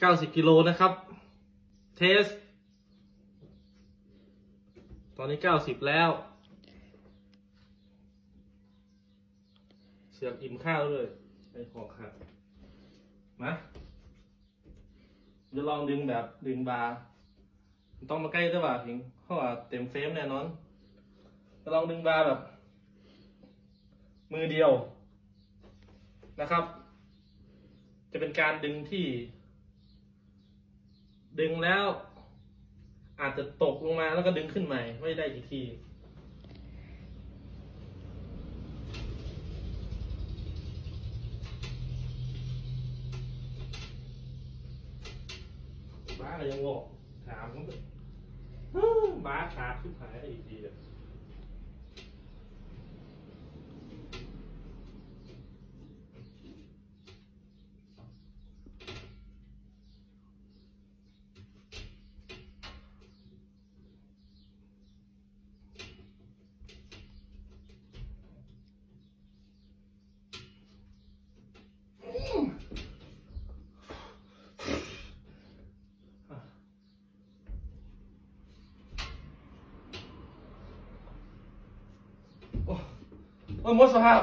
เก้าสิบกิโลนะครับ เทส ตอนนี้เก้าสิบแล้ว เสียบอิ่มข้าวเลยไอ้ของขาดมาจะลองดึงแบบดึงบาร์ต้องมาใกล้ด้วยป่ะพิงเพราะว่าเต็มเฟรมแน่นอนจะลองดึงบาร์แบบ มือเดียวนะครับ จะเป็นการดึงที่ ดึงแล้ว อาจจะตกลงมาแล้วก็ดึงขึ้นใหม่ ไม่ได้อีกทีบ้าอะไรยังงอกถามเขาบ้าขาดขึ้นหายอีกทีเลย โอ้ยหมดสภาพ